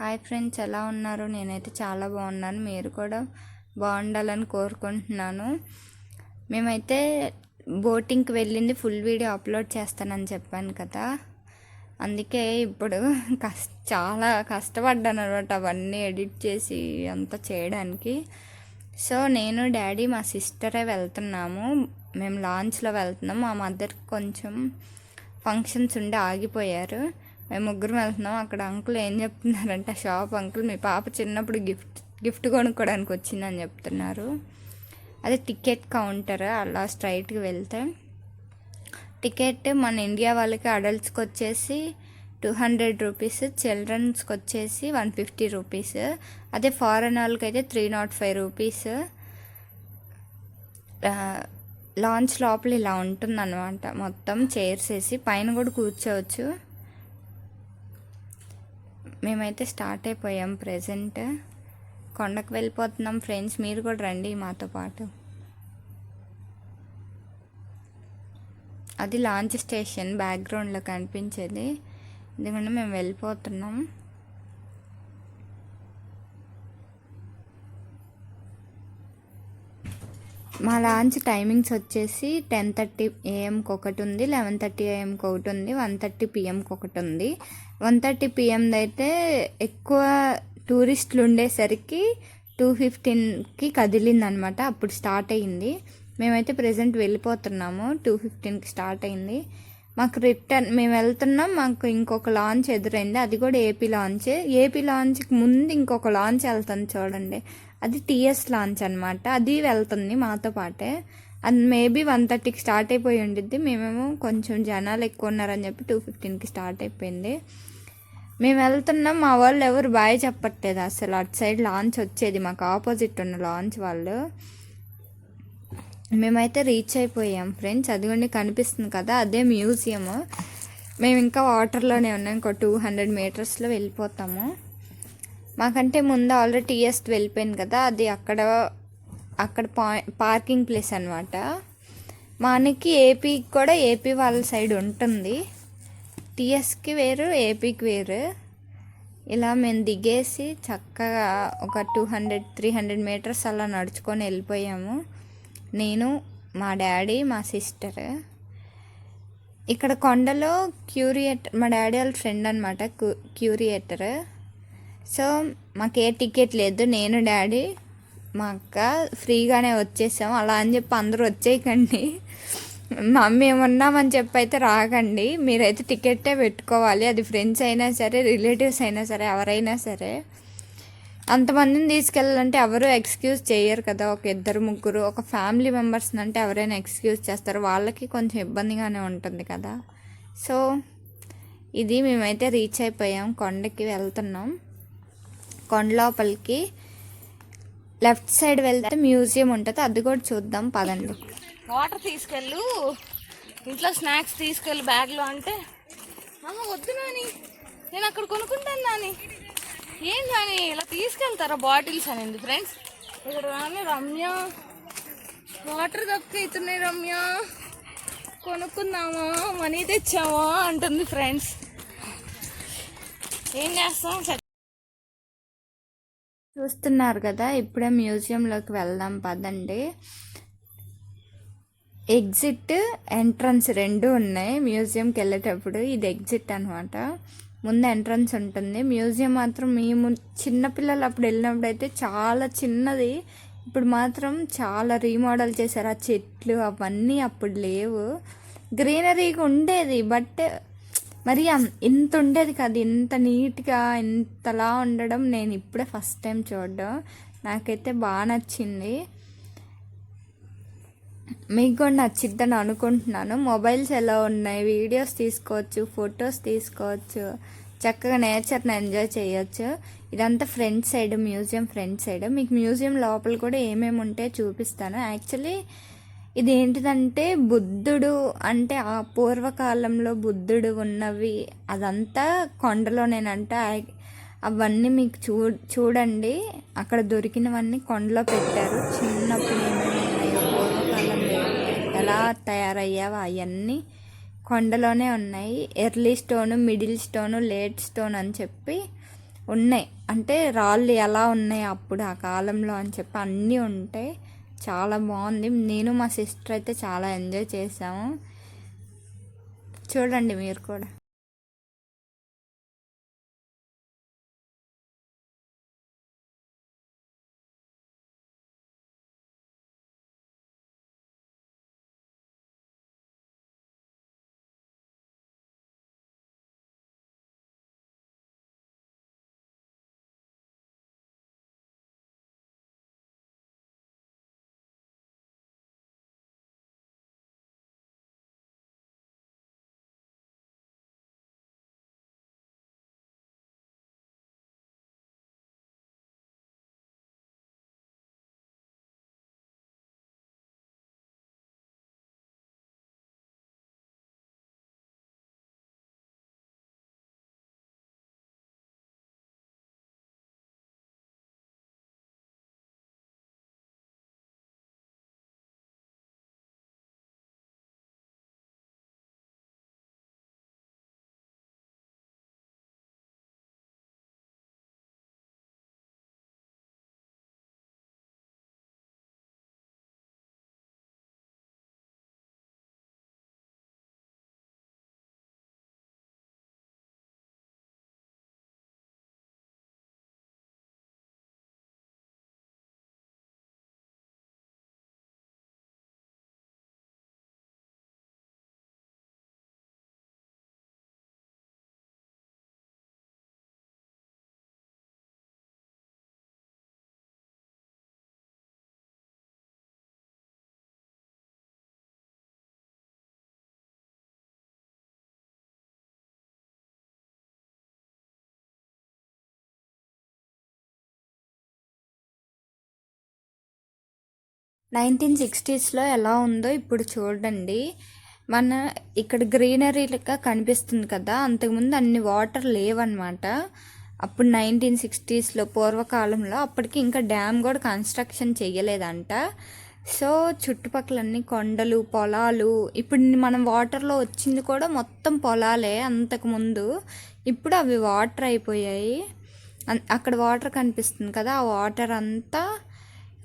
Hi friends ఎలా ఉన్నారు? నేనైతే చాలా బాగున్నాను. మీరు కూడా బాగుండాలని కోరుకుంటున్నాను. మేమైతే బోటింగ్కి వెళ్ళింది ఫుల్ వీడియో అప్లోడ్ చేస్తానని చెప్పాను కదా. అందుకే ఇప్పుడు కష్ట చాలా కష్టపడ్డాను అనమాట అవన్నీ ఎడిట్ చేసి అంతా చేయడానికి. సో నేను డాడీ మా సిస్టరే వెళ్తున్నాము. మేము లాంచ్లో వెళ్తున్నాం. మా మదర్కి కొంచెం ఫంక్షన్స్ ఉండి ఆగిపోయారు. మేము ముగ్గురు వెళ్తున్నాం. అక్కడ అంకుల్ ఏం చెప్తున్నారంటే షాప్ అంకుల్ మీ పాప చిన్నప్పుడు గిఫ్ట్ గిఫ్ట్ కొనుక్కోవడానికి వచ్చిందని చెప్తున్నారు. అది టికెట్ కౌంటర్ అలా స్ట్రైట్కి వెళ్తే టికెట్ మన ఇండియా వాళ్ళకి అడల్ట్స్కి వచ్చేసి టూ హండ్రెడ్ రూపీస్ చిల్డ్రన్స్కి వచ్చేసి వన్ ఫిఫ్టీ రూపీస్ అదే ఫారెన్ వాళ్ళకి అయితే three naught five rupees launch లోపల ఇలా ఉంటుందన్నమాట. మొత్తం చైర్స్ వేసి పైన కూడా కూర్చోవచ్చు. మేమైతే స్టార్ట్ అయిపోయాం ప్రజెంట్. కొండకు వెళ్ళిపోతున్నాం ఫ్రెండ్స్ మీరు కూడా రండి మాతో పాటు. అది లాంచ్ స్టేషన్ బ్యాక్గ్రౌండ్లో కనిపించేది. ఎందుకంటే మేము వెళ్ళిపోతున్నాం. మా లాంచ్ టైమింగ్స్ వచ్చేసి టెన్ థర్టీ ఏఎంకి ఒకటి ఉంది లెవెన్ థర్టీ ఏఎంకి ఒకటి ఉంది వన్ థర్టీ పిఎంకి ఒకటి ఉంది. వన్ థర్టీ పిఎంది అయితే ఎక్కువ టూరిస్టులు ఉండేసరికి టూ ఫిఫ్టీన్కి కదిలింది అనమాట అప్పుడు స్టార్ట్ అయ్యింది. మేమైతే ప్రజెంట్ వెళ్ళిపోతున్నాము. టూ ఫిఫ్టీన్కి స్టార్ట్ అయింది మాకు రిటర్న్ మేము వెళ్తున్నాం. మాకు ఇంకొక లాంచ్ ఎదురైంది. అది కూడా ఏపీ లాంచ్. ఏపీ లాంచ్కి ముందు ఇంకొక లాంచ్ వెళ్తుంది చూడండి. అది టీఎస్ లాంచ్ అనమాట అది వెళ్తుంది మాతో పాటే. అది మేబీ వన్ థర్టీకి స్టార్ట్ అయిపోయి ఉండిద్ది. మేమేమో కొంచెం జనాలు ఎక్కువ ఉన్నారని చెప్పి టూ ఫిఫ్టీన్కి స్టార్ట్ అయిపోయింది. మేము వెళ్తున్నాం మా వాళ్ళు ఎవరు బాయ్ చెప్పట్లేదు అసలు. అటు సైడ్ లాంచ్ వచ్చేది మాకు ఆపోజిట్ ఉన్న లాంచ్ వాళ్ళు. మేమైతే రీచ్ అయిపోయాం ఫ్రెండ్స్ అదిగోండి కనిపిస్తుంది కదా అదే మ్యూజియం మేము ఇంకా వాటర్లోనే ఉన్నాం ఇంకో టూ హండ్రెడ్ మీటర్స్లో వెళ్ళిపోతాము. మాకంటే ముందు ఆల్రెడీ టీఎస్ వెళ్ళిపోయింది కదా అది అక్కడ అక్కడ పా పార్కింగ్ ప్లేస్ అనమాట మనకి ఏపీకి కూడా ఏపీ వాళ్ళ సైడ్ ఉంటుంది. టీఎస్కి వేరు ఏపీకి వేరు. ఇలా మేము దిగేసి చక్కగా ఒక two hundred three hundred metres అలా నడుచుకొని వెళ్ళిపోయాము. నేను మా డాడీ మా సిస్టర్. ఇక్కడ కొండలో క్యూరియేటర్ మా డాడీ వాళ్ళ ఫ్రెండ్ అనమాట క్యూరియేటర్. సో మాకు ఏ టికెట్ లేదు. నేను డాడీ మా అక్క ఫ్రీగానే వచ్చేసాము. అలా అని చెప్పి అందరూ వచ్చేయకండి. మమ్మీ ఏమన్నామని చెప్పి అయితే రాకండి మీరైతే టికెట్టే పెట్టుకోవాలి. అది ఫ్రెండ్స్ అయినా సరే రిలేటివ్స్ అయినా సరే ఎవరైనా సరే. అంతమందిని తీసుకెళ్ళాలంటే ఎవరు ఎక్స్క్యూజ్ చేయరు కదా. ఒక ఇద్దరు ముగ్గురు ఒక ఫ్యామిలీ మెంబర్స్ అంటే ఎవరైనా ఎక్స్క్యూజ్ చేస్తారు. వాళ్ళకి కొంచెం ఇబ్బందిగానే ఉంటుంది కదా. సో ఇది మేమైతే రీచ్ అయిపోయాం. కొండకి వెళ్తున్నాం. కొండ లోపలికి లెఫ్ట్ సైడ్ వెళ్తే మ్యూజియం ఉంటుంది. అది కూడా చూద్దాం. పదండి. వాటర్ తీసుకెళ్ళు. ఇంట్లో స్నాక్స్ తీసుకెళ్ళు బ్యాగ్లో అంటే అమ్మ వద్దు నాని. నేను అక్కడ కొనుక్కుంటాను నాని. ఏం నాని? ఇలా తీసుకెళ్తారా బాటిల్స్? అనేది ఫ్రెండ్స్. ఇక్కడ రాని రమ్య. వాటర్ అవుతున్నాయి రమ్య. కొనుక్కుందామా? మనీ తెచ్చామా అంటుంది ఫ్రెండ్స్. ఏం చేస్తాం? చూస్తున్నారు కదా ఇప్పుడే మ్యూజియంలోకి వెళ్దాం పదండి. ఎగ్జిట్ ఎంట్రన్స్ రెండు ఉన్నాయి. మ్యూజియంకి వెళ్ళేటప్పుడు ఇది ఎగ్జిట్ అనమాట ముందు ఎంట్రన్స్ ఉంటుంది. మ్యూజియం మాత్రం మేము చిన్నపిల్లలు అప్పుడు వెళ్ళినప్పుడు అయితే చాలా చిన్నది. ఇప్పుడు మాత్రం చాలా రీమోడల్ చేశారు. ఆ చెట్లు అవన్నీ అప్పుడు లేవు. గ్రీనరీగా ఉండేది బట్ మరి ఇంత ఉండేది కాదు. ఇంత నీట్గా ఇంతలా ఉండడం నేను ఇప్పుడే ఫస్ట్ టైం చూడడం. నాకైతే బాగా నచ్చింది. మీకు కూడా నచ్చిద్దని అనుకుంటున్నాను. మొబైల్స్ ఎలా ఉన్నాయి? వీడియోస్ తీసుకోవచ్చు ఫొటోస్ తీసుకోవచ్చు. చక్కగా నేచర్ని ఎంజాయ్ చేయొచ్చు. ఇదంతా front side museum front side మీకు మ్యూజియం లోపల కూడా ఏమేమి ఉంటే చూపిస్తాను. యాక్చువల్లీ ఇది ఏంటిదంటే బుద్ధుడు అంటే ఆ పూర్వకాలంలో బుద్ధుడు ఉన్నవి అదంతా కొండలోనేనంట. అవన్నీ మీకు చూ చూడండి. అక్కడ దొరికినవన్నీ కొండలో పెట్టారు. చిన్నప్పుడు ఏమైనా ఎలా తయారయ్యావో అవన్నీ కొండలోనే ఉన్నాయి. Early stone middle stone late stone అని చెప్పి ఉన్నాయి. అంటే రాళ్ళు ఎలా ఉన్నాయి అప్పుడు ఆ కాలంలో అని చెప్పి అన్నీ ఉంటాయి చాలా బాగుంది. నేను మా సిస్టర్ అయితే చాలా ఎంజాయ్ చేసాము. చూడండి మీరు కూడా. నైన్టీన్ సిక్స్టీస్లో ఎలా ఉందో ఇప్పుడు చూడండి. మన ఇక్కడ గ్రీనరీ లెక్క కనిపిస్తుంది కదా అంతకుముందు అన్ని వాటర్ లేవన్నమాట. అప్పుడు నైన్టీన్ సిక్స్టీస్లో పూర్వకాలంలో అప్పటికి ఇంకా డ్యామ్ కూడా కన్స్ట్రక్షన్ చేయలేదంట సో చుట్టుపక్కలన్నీ కొండలు పొలాలు ఇప్పుడు మనం వాటర్లో వచ్చింది కూడా మొత్తం పొలాలే అంతకుముందు. ఇప్పుడు అవి వాటర్ అయిపోయాయి. అన్- అక్కడ వాటర్ కనిపిస్తుంది కదా ఆ వాటర్ అంతా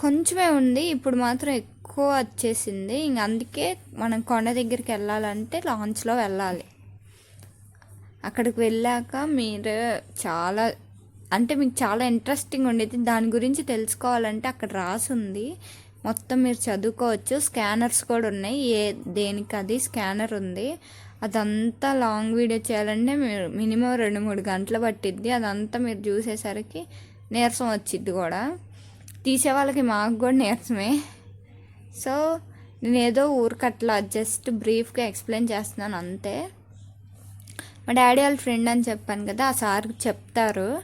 కొంచెమే ఉంది. ఇప్పుడు మాత్రం ఎక్కువ వచ్చేసింది. ఇంక అందుకే మనం కొండ దగ్గరికి వెళ్ళాలంటే లాంచ్లో వెళ్ళాలి. అక్కడికి వెళ్ళాక మీరు చాలా అంటే మీకు చాలా ఇంట్రెస్టింగ్ ఉండేది. దాని గురించి తెలుసుకోవాలంటే అక్కడ రాసి ఉంది మొత్తం మీరు చదువుకోవచ్చు. స్కానర్స్ కూడా ఉన్నాయి. ఏ దేనికి అది స్కానర్ ఉంది. అదంతా లాంగ్ వీడియో చేయాలంటే మీరు మినిమం రెండు మూడు గంటలు పట్టిద్ది. అదంతా మీరు చూసేసరికి నీరసం వచ్చిద్ది కూడా. తీసే వాళ్ళకి మాకు కూడా నీరసమే సో నేను ఏదో ఊరికట్లా జస్ట్ బ్రీఫ్గా ఎక్స్ప్లెయిన్ చేస్తున్నాను అంతే. మా డాడీ వాళ్ళ ఫ్రెండ్ అని చెప్పాను కదా ఆ సార్ చెప్తారు.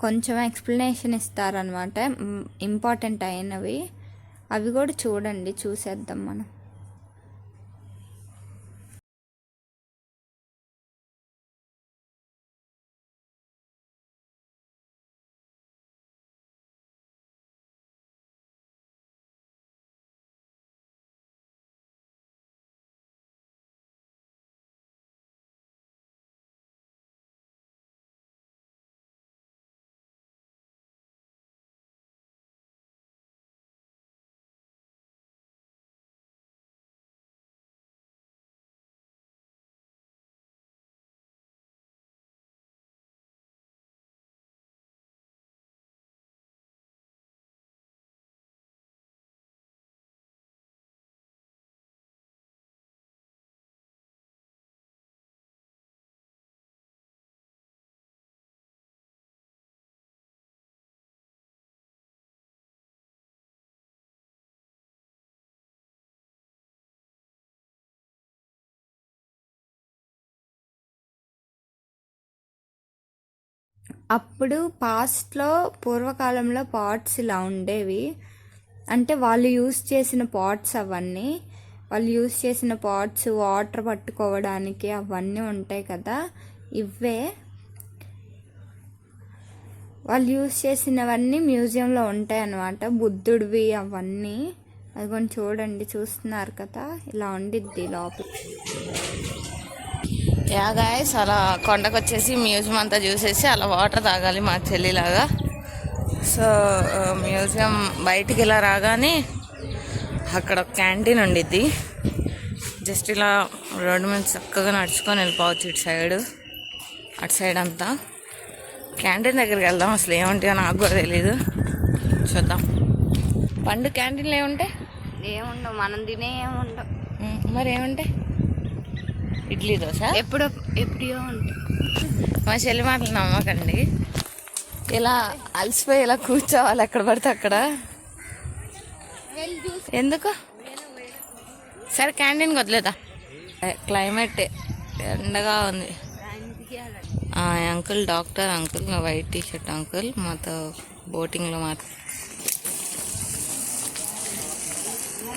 కొంచెం ఎక్స్ప్లెనేషన్ ఇస్తారనమాట ఇంపార్టెంట్ అయినవి. అవి కూడా చూడండి చూసేద్దాం మనం. అప్పుడు పాస్ట్లో పూర్వకాలంలో పాట్స్ ఇలా ఉండేవి. అంటే వాళ్ళు యూస్ చేసిన పాట్స్ అవన్నీ వాళ్ళు యూస్ చేసిన పాట్స్ వాటర్ పట్టుకోవడానికి అవన్నీ ఉంటాయి కదా ఇవే. వాళ్ళు యూస్ చేసినవన్నీ మ్యూజియంలో ఉంటాయి అన్నమాట. బుద్ధుడివి అవన్నీ. అది కొంచెం చూడండి చూస్తున్నారు కదా ఇలా ఉండిద్ది లోపల. యా గాయస్ అలా కొండకు వచ్చేసి మ్యూజియం అంతా చూసేసి అలా వాటర్ తాగాలి మా చెల్లిలాగా. సో మ్యూజియం బయటికి ఇలా రాగానే అక్కడ క్యాంటీన్ ఉండిద్ది. జస్ట్ ఇలా రోడ్డు మీద చక్కగా నడుచుకొని వెళ్ళిపోవచ్చు ఇటు సైడ్ అటు సైడ్ అంతా. క్యాంటీన్ దగ్గరికి వెళ్దాం అసలు ఏముంటాయో నాకు కూడా తెలీదు. చూద్దాం. పండు క్యాంటీన్లో ఏముంటాయి? ఏముండవు మనం తినే ఏముండవు. మరి ఏముంటాయి? ఇడ్లీ దోశ? ఎప్పుడో ఎప్పుడో మా చెల్లి మాటలు నమ్మకండి. ఇలా అలసిపోయి ఇలా కూర్చోవాలి? ఎక్కడ పడితే అక్కడ? ఎందుకు? సరే క్యాంటీన్కి వదిలేదా క్లైమేట్ ఎండగా ఉంది. ఆ uncle doctor uncle white T shirt uncle మాతో బోటింగ్లో మాత్రం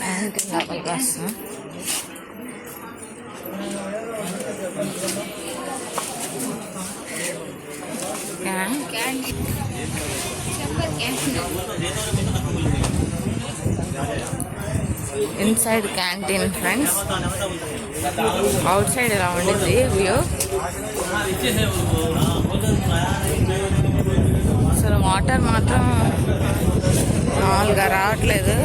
క్యాంటీన్ లోపలికి వస్తాం. Inside canteen friends outside ఇలా ఉండిద్ది వ్యూ అసలు వాటర్ మాత్రం మామూలుగా రావట్లేదు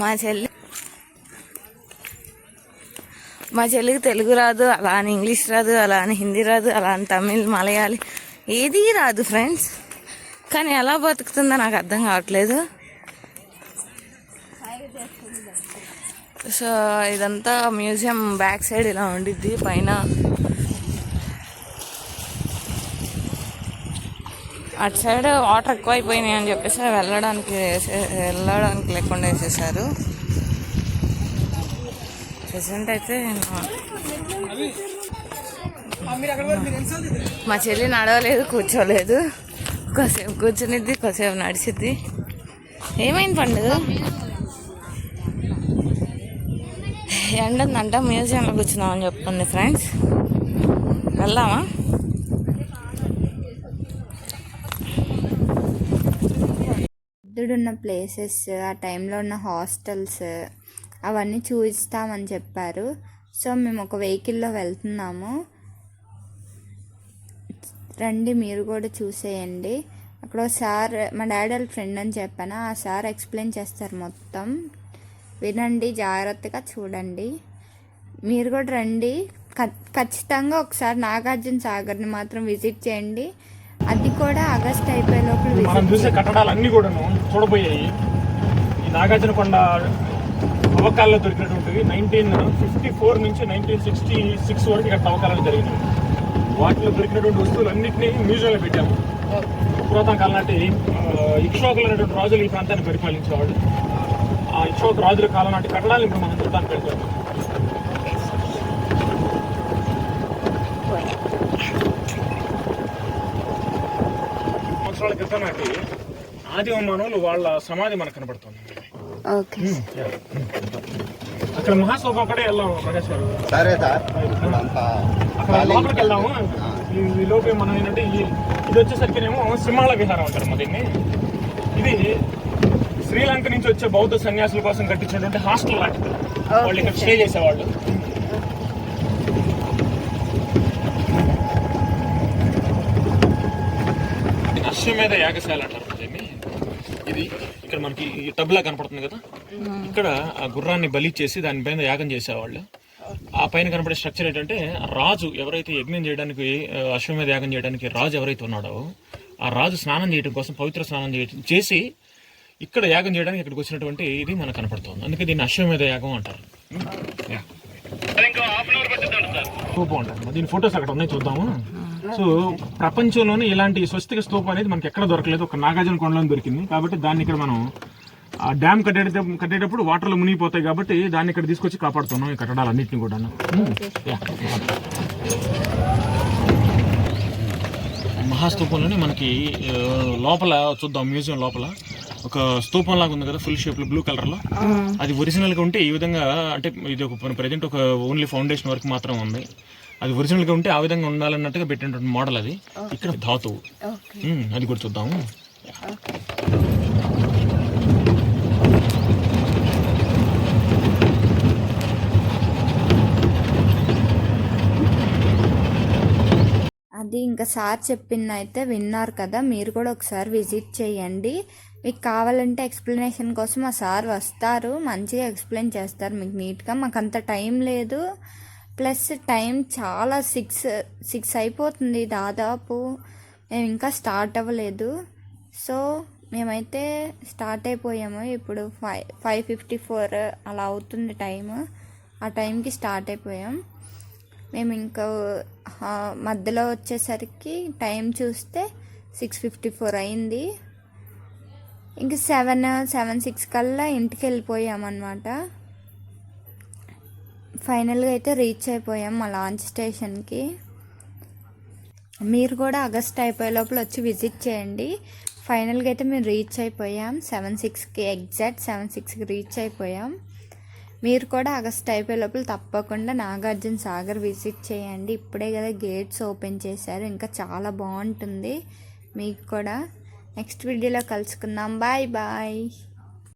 మా చెల్లి మా చెల్లికి తెలుగు రాదు అలా అని ఇంగ్లీష్ రాదు అలా అని హిందీ రాదు అలా అని తమిళ్ మలయాళీ ఏదీ రాదు ఫ్రెండ్స్. కానీ ఎలా బతుకుతుందో నాకు అర్థం కావట్లేదు. సో ఇదంతా మ్యూజియం బ్యాక్ సైడ్ ఇలా ఉండిద్ది పైన అటు సైడ్ వాటర్ ఎక్కువ అయిపోయినాయి అని చెప్పేసి వెళ్ళడానికి వెళ్ళడానికి లేకుండా వేసేసారు. ప్రజెంట్ అయితే మా చెల్లి నడవలేదు కూర్చోలేదు. కాసేపు కూర్చునిద్ది కాసేపు నడిచిద్ది. ఏమైంది పండుగ ఎండందంట మ్యూజియంలో కూర్చున్నామని చెప్తుంది ఫ్రెండ్స్. వెళ్దామా? బుద్ధుడున్న ప్లేసెస్ ఆ టైంలో ఉన్న హాస్టల్స్ అవన్నీ చూపిస్తామని చెప్పారు. సో మేము ఒక వెహికల్లో వెళ్తున్నాము. రండి మీరు కూడా చూసేయండి. అక్కడ ఒక సార్ మా డాడీ వాళ్ళ ఫ్రెండ్ అని చెప్పాను. ఆ సార్ ఎక్స్ప్లెయిన్ చేస్తారు మొత్తం. వినండి జాగ్రత్తగా చూడండి. మీరు కూడా రండి. ఖచ్చితంగా ఒకసారి నాగార్జున సాగర్ని మాత్రం విజిట్ చేయండి. అది కూడా ఆగస్ట్ అయిపోయే లోపల మనం చూసే కట్టడాలు అన్ని కూడాను చూడబోయాయి. ఈ నాగార్జున కొండ తవ్వకాల్లో దొరికినటువంటివి నైన్టీన్ ఫిఫ్టీ ఫోర్ నుంచి నైన్టీన్ సిక్స్టీ సిక్స్ వరకు ఇక్కడ తవ్వకాలు జరిగినాయి. వాటిలో దొరికినటువంటి వస్తువులన్నింటినీ మ్యూజియంలో పెట్టాము. పురాతన కాలం నాటి ఆ, ఇక్ష్వాకులు అనేటువంటి రాజులు ఈ ప్రాంతాన్ని పరిపాలించేవాళ్ళు. ఆ ఇక్ష్వాకు రాజుల కాలం నాటి కట్టడాలు ఇప్పుడు మనం చూడడానికి వెళ్తాము సంవత్సరాల క్రితం నాటి ఆదిమ మానవులు వాళ్ళ సమాధి మనకు కనబడుతుంది. ఓకే. అక్కడ మహాసభ అక్కడే వెళ్దాం ప్రకాష్ గారు. సరే సార్. అక్కడ లోపలికి వెళ్దాము ఈ- లోపే మనం ఏంటంటే ఈ ఇది వచ్చేసరికినేమో సింహాల విహారం అంటారు మా దీన్ని. ఇది శ్రీలంక నుంచి వచ్చే బౌద్ధ సన్యాసుల కోసం కట్టించినటువంటి హాస్టల్ లాంటిది. వాళ్ళు ఇక్కడ స్టే చేసేవాళ్ళు. అశ్వమేధ యాగశాల అంటారు దీన్ని ఇది ఇక్కడ మనకి ఈ టబ్లా కనపడుతుంది కదా? ఇక్కడ ఆ గుర్రాన్ని బలి చేసి దానిపైన యాగం చేసేవాళ్ళు. ఆ పైన కనపడే స్ట్రక్చర్ ఏంటంటే రాజు ఎవరైతే యజ్ఞం చేయడానికి అశ్వమేధ యాగం చేయడానికి రాజు ఎవరైతే ఉన్నాడో ఆ రాజు స్నానం చేయడం కోసం పవిత్ర స్నానం చేయడం చేసి ఇక్కడ యాగం చేయడానికి ఇక్కడికి వచ్చినటువంటి ఇది మనకు కనపడుతుంది. అందుకే దీన్ని అశ్వమేధ యాగం అంటారు. అంటారు దీని ఫొటోస్ అక్కడ ఉన్నాయి చూద్దాము. సో ప్రపంచంలోనే ఇలాంటి స్వస్తిక స్తూపం అనేది మనకి ఎక్కడ దొరకలేదు. ఒక నాగార్జున కొండలో దొరికింది. కాబట్టి దాన్ని ఇక్కడ మనం ఆ డ్యామ్ కట్టే కట్టేటప్పుడు వాటర్లో మునిగిపోతాయి కాబట్టి దాన్ని ఇక్కడ తీసుకొచ్చి కాపాడుతున్నాం ఈ కట్టడాలన్నింటినీ కూడా మహాస్తూపంలోనే మనకి లోపల చూద్దాం మ్యూజియం లోపల. ఒక స్తూపం లాగా ఉంది కదా ఫుల్ షేప్లో బ్లూ కలర్లో అది ఒరిజినల్గా ఉంటే ఈ విధంగా అంటే ఇది ఒక ప్రజెంట్ ఒక ఓన్లీ ఫౌండేషన్ వరకు మాత్రం ఉంది. అది ఒరిజినల్గా ఉంటే ఆ విధంగా ఉండాలన్నట్టుగా పెట్టినటువంటి మోడల్ అది. ఇక్కడ ధాతువు ఉమ్, అది కూడా చూద్దాము అది ఇంకా సార్ చెప్పింది అయితే విన్నారు కదా మీరు కూడా ఒకసారి విజిట్ చేయండి. మీకు కావాలంటే ఎక్స్ప్లెనేషన్ కోసం ఆ సార్ వస్తారు మంచిగా ఎక్స్ప్లెయిన్ చేస్తారు మీకు నీట్గా మాకు అంత టైం లేదు. ప్లస్ టైం చాలా సిక్స్ సిక్స్ అయిపోతుంది దాదాపు. మేము ఇంకా స్టార్ట్ అవ్వలేదు. సో మేమైతే స్టార్ట్ అయిపోయాము. ఇప్పుడు ఫైవ్ ఫైవ్ ఫిఫ్టీ ఫోర్ అలా అవుతుంది టైము. ఆ టైంకి స్టార్ట్ అయిపోయాం. మేము ఇంకా మధ్యలో వచ్చేసరికి టైం చూస్తే సిక్స్ ఫిఫ్టీ ఫోర్ అయింది. ఇంక సెవెన్ సెవెన్ సిక్స్ కల్లా ఇంటికి వెళ్ళిపోయామన్నమాట. ఫైనల్గా అయితే రీచ్ అయిపోయాం మా లాంచ్ స్టేషన్కి. మీరు కూడా ఆగస్ట్ అయిపోయే లోపల వచ్చి విజిట్ చేయండి. ఫైనల్గా అయితే మేము రీచ్ అయిపోయాం. సెవెన్ సిక్స్కి ఎగ్జాక్ట్ సెవెన్ సిక్స్కి రీచ్ అయిపోయాం. మీరు కూడా ఆగస్ట్ అయిపోయే లోపల తప్పకుండా నాగార్జున సాగర్ విజిట్ చేయండి. ఇప్పుడే కదా గేట్స్ ఓపెన్ చేశారు. ఇంకా చాలా బాగుంటుంది. మీకు కూడా. నెక్స్ట్ వీడియోలో కలుసుకుందాం. Bye bye.